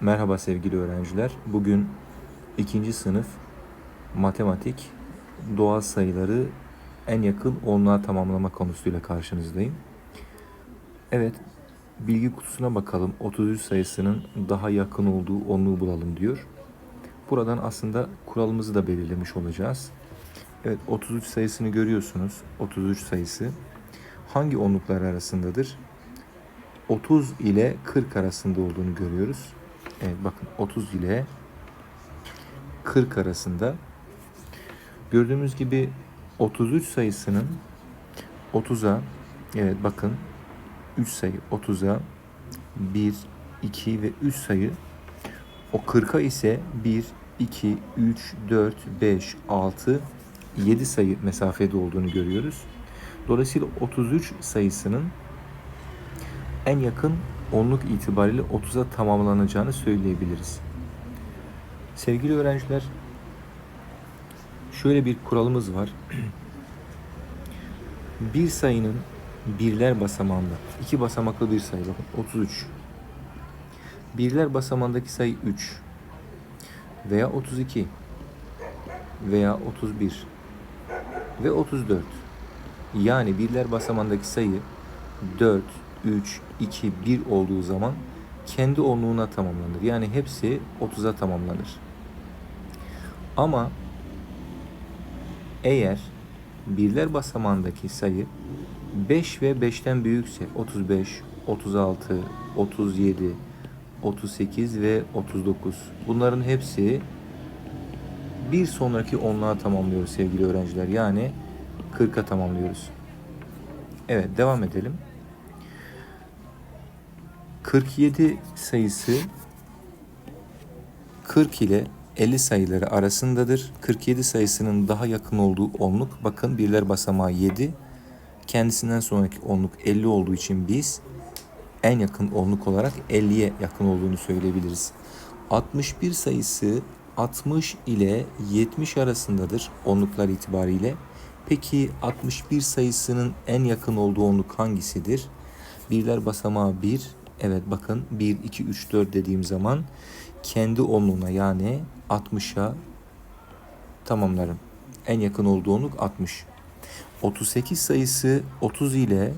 Merhaba sevgili öğrenciler. Bugün ikinci sınıf matematik doğal sayıları en yakın onluğa tamamlama konusuyla karşınızdayım. Evet, bilgi kutusuna bakalım. 33 sayısının daha yakın olduğu onluğu bulalım diyor. Buradan aslında kuralımızı da belirlemiş olacağız. Evet, 33 sayısını görüyorsunuz. 33 sayısı hangi onluklar arasındadır? 30 ile 40 arasında olduğunu görüyoruz. Evet bakın 30 ile 40 arasında. Gördüğümüz gibi 33 sayısının 30'a evet bakın 3 sayı 30'a 1, 2 ve 3 sayı o 40'a ise 1, 2, 3, 4, 5, 6, 7 sayı mesafede olduğunu görüyoruz. Dolayısıyla 33 sayısının en yakın onluk itibariyle 30'a tamamlanacağını söyleyebiliriz. Sevgili öğrenciler, şöyle bir kuralımız var. bir sayının birler basamağında, iki basamaklı bir sayı bakın 33. Birler basamağındaki sayı 3 veya 32 veya 31 ve 34. Yani birler basamağındaki sayı 4, 3, 2, 1 olduğu zaman kendi onluğuna tamamlanır. Yani hepsi 30'a tamamlanır. Ama eğer birler basamağındaki sayı 5 ve 5'ten büyükse 35, 36, 37, 38 ve 39 bunların hepsi bir sonraki onluğa tamamlıyoruz sevgili öğrenciler. Yani 40'a tamamlıyoruz. Evet devam edelim. 47 sayısı 40 ile 50 sayıları arasındadır. 47 sayısının daha yakın olduğu onluk bakın birler basamağı 7. Kendisinden sonraki onluk 50 olduğu için biz en yakın onluk olarak 50'ye yakın olduğunu söyleyebiliriz. 61 sayısı 60 ile 70 arasındadır onluklar itibariyle. Peki 61 sayısının en yakın olduğu onluk hangisidir? Birler basamağı 1, Evet bakın 1, 2, 3, 4 dediğim zaman kendi onluğuna yani 60'a tamamlarım. En yakın olduğu onluk 60. 38 sayısı 30 ile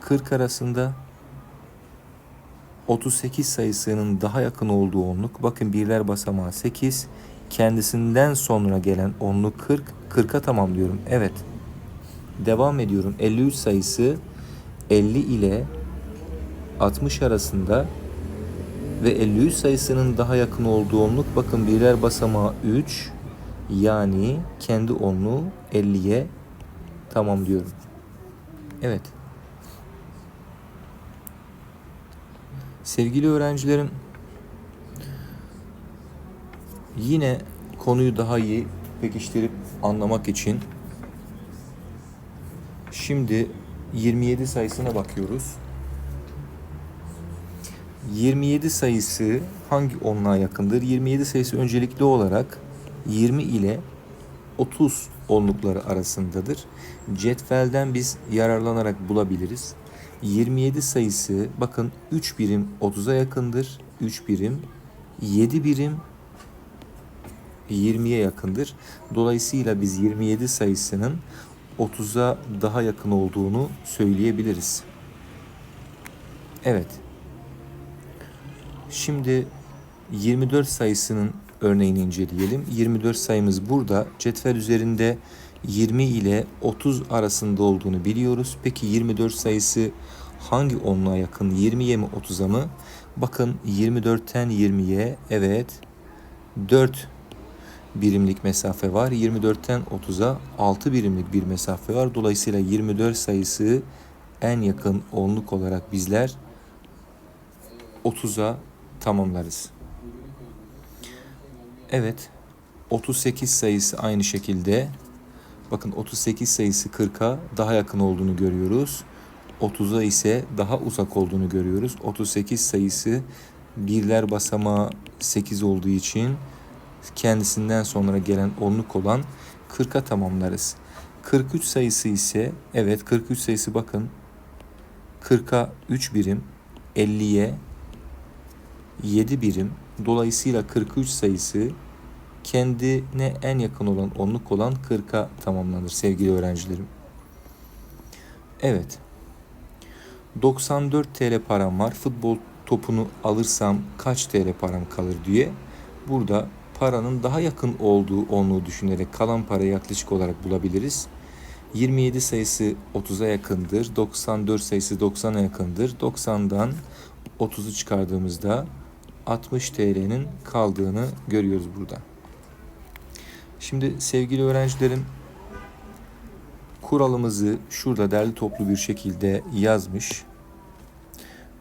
40 arasında 38 sayısının daha yakın olduğu onluk. Bakın birler basamağı 8. Kendisinden sonra gelen onluk 40. 40'a tamamlıyorum. Evet. Devam ediyorum. 53 sayısı 50 ile 60 arasında ve 53 sayısının daha yakın olduğu onluk bakın birer basamağı 3 yani kendi onluğu 50'ye tamamlıyorum. Evet. Sevgili öğrencilerim yine konuyu daha iyi pekiştirip anlamak için şimdi 27 sayısına bakıyoruz. 27 sayısı hangi onluğa yakındır? 27 sayısı öncelikli olarak 20 ile 30 onlukları arasındadır. Cetvelden biz yararlanarak bulabiliriz. 27 sayısı bakın 3 birim 30'a yakındır. 3 birim 7 birim 20'ye yakındır. Dolayısıyla biz 27 sayısının 30'a daha yakın olduğunu söyleyebiliriz. Evet. Şimdi 24 sayısının örneğini inceleyelim. 24 sayımız burada. Cetvel üzerinde 20 ile 30 arasında olduğunu biliyoruz. Peki 24 sayısı hangi onluğa yakın? 20'ye mi 30'a mı? Bakın 24'ten 20'ye evet 4 birimlik mesafe var. 24'ten 30'a 6 birimlik bir mesafe var. Dolayısıyla 24 sayısı en yakın onluk olarak bizler 30'a tamamlarız. Evet. 38 sayısı aynı şekilde. Bakın 38 sayısı 40'a daha yakın olduğunu görüyoruz. 30'a ise daha uzak olduğunu görüyoruz. 38 sayısı birler basamağı 8 olduğu için kendisinden sonra gelen onluk olan 40'a tamamlarız. 43 sayısı ise evet 43 sayısı bakın 40'a 3 birim 50'ye 7 birim. Dolayısıyla 43 sayısı kendine en yakın olan onluk olan 40'a tamamlanır sevgili öğrencilerim. Evet. 94 TL param var. Futbol topunu alırsam kaç TL param kalır diye. Burada paranın daha yakın olduğu onluğu düşünerek kalan parayı yaklaşık olarak bulabiliriz. 27 sayısı 30'a yakındır. 94 sayısı 90'a yakındır. 90'dan 30'u çıkardığımızda 60 TL'nin kaldığını görüyoruz burada. Şimdi sevgili öğrencilerim kuralımızı şurada derli toplu bir şekilde yazmış.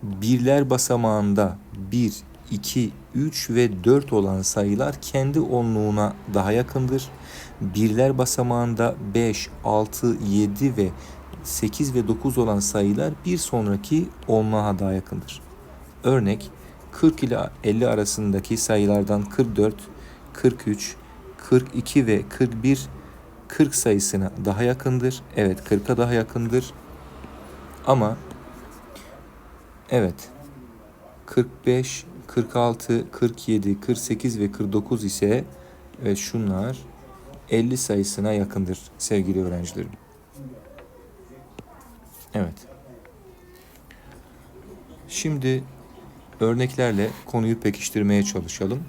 Birler basamağında 1, 2, 3 ve 4 olan sayılar kendi onluğuna daha yakındır. Birler basamağında 5, 6, 7 ve 8 ve 9 olan sayılar bir sonraki onluğa daha yakındır. Örnek 40 ile 50 arasındaki sayılardan 44, 43, 42 ve 41 40 sayısına daha yakındır. Evet 40'a daha yakındır. Ama evet 45, 46, 47, 48 ve 49 ise evet şunlar 50 sayısına yakındır sevgili öğrencilerim. Evet. Şimdi örneklerle konuyu pekiştirmeye çalışalım.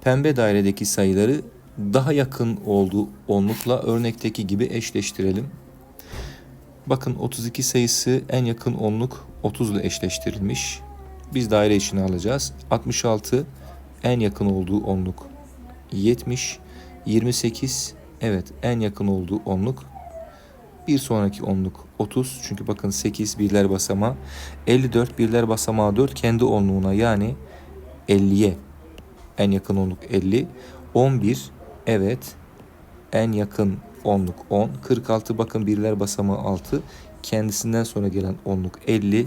Pembe dairedeki sayıları daha yakın olduğu onlukla örnekteki gibi eşleştirelim. Bakın 32 sayısı en yakın onluk 30 ile eşleştirilmiş. Biz daire içine alacağız. 66 en yakın olduğu onluk 70. 28 evet en yakın olduğu onluk. Bir sonraki onluk 30. Çünkü bakın 8 birler basamağı. 54 birler basamağı 4 kendi onluğuna yani 50'ye en yakın onluk 50. 11 evet en yakın onluk 10. 46 bakın birler basamağı 6. Kendisinden sonra gelen onluk 50.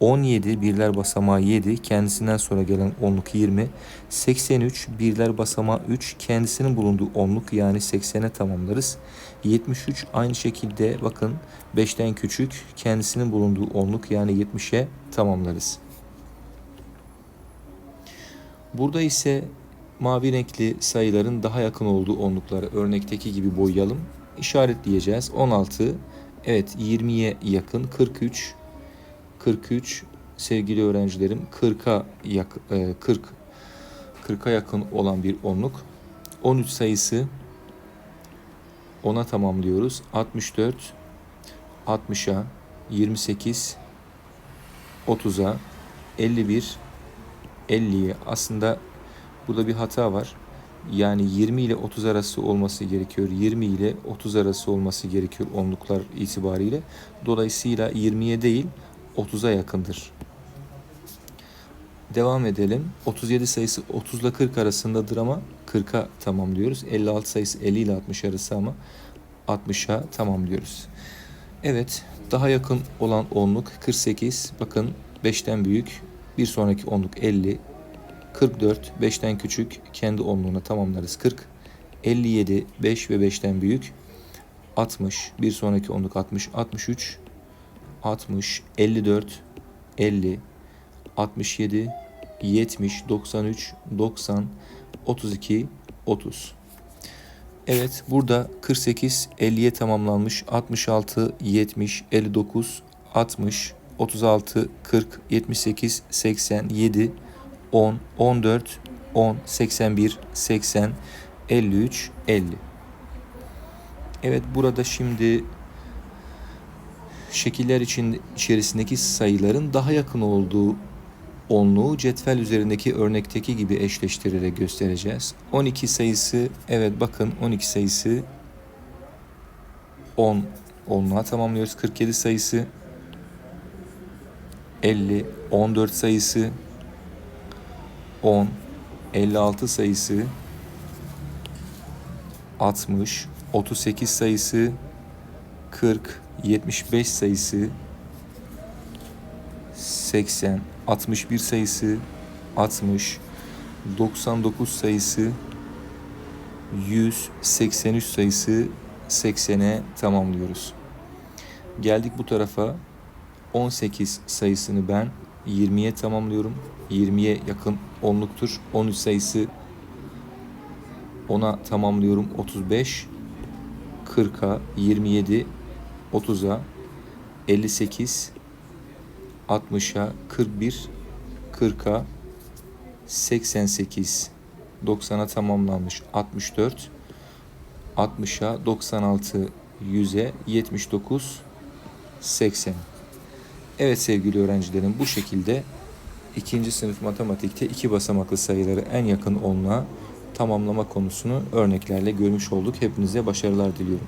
17 birler basamağı 7 kendisinden sonra gelen onluk 20 83 birler basamağı 3 kendisinin bulunduğu onluk yani 80'e tamamlarız. 73 aynı şekilde bakın 5'ten küçük kendisinin bulunduğu onluk yani 70'e tamamlarız. Burada ise mavi renkli sayıların daha yakın olduğu onlukları örnekteki gibi boyayalım. İşaretleyeceğiz. 16 evet 20'ye yakın 43 43 sevgili öğrencilerim 40'a yak, 40 40'a yakın olan bir onluk. 13 sayısı ona tamamlıyoruz. 64 60'a 28 30'a 51 50'ye aslında burada bir hata var. Yani 20 ile 30 arası olması gerekiyor. 20 ile 30 arası olması gerekiyor onluklar itibariyle. Dolayısıyla 20'ye değil 30'a yakındır. Devam edelim. 37 sayısı 30 ile 40 arasındadır ama 40'a tamamlıyoruz. 56 sayısı 50 ile 60 arası ama 60'a tamamlıyoruz. Evet, daha yakın olan onluk 48. Bakın 5'ten büyük. Bir sonraki onluk 50. 44 5'ten küçük kendi onluğuna tamamlarız 40. 57 5 ve 5'ten büyük. 60 bir sonraki onluk 60 63 60, 54, 50, 67, 70, 93, 90, 32, 30. Evet burada 48 50'ye tamamlanmış 66 70 59 60 36 40 78 87 10 14 10 81 80 53 50 Evet burada şimdi şekiller için içerisindeki sayıların daha yakın olduğu onluğu cetvel üzerindeki örnekteki gibi eşleştirerek göstereceğiz. 12 sayısı evet bakın 12 sayısı 10 onluğa tamamlıyoruz. 47 sayısı 50 14 sayısı 10 56 sayısı 60 38 sayısı 40 75 sayısı 80 61 sayısı 60 99 sayısı 100 83 sayısı 80'e tamamlıyoruz. Geldik bu tarafa 18 sayısını ben 20'ye tamamlıyorum. 20'ye yakın onluktur. 13 sayısı 10'a tamamlıyorum. 35 40'a 27 30'a 58 60'a 41 40'a 88 90'a tamamlanmış 64 60'a 96 100'e 79 80 Evet sevgili öğrencilerim bu şekilde ikinci sınıf matematikte iki basamaklı sayıları en yakın onluğa tamamlama konusunu örneklerle görmüş olduk. Hepinize başarılar diliyorum.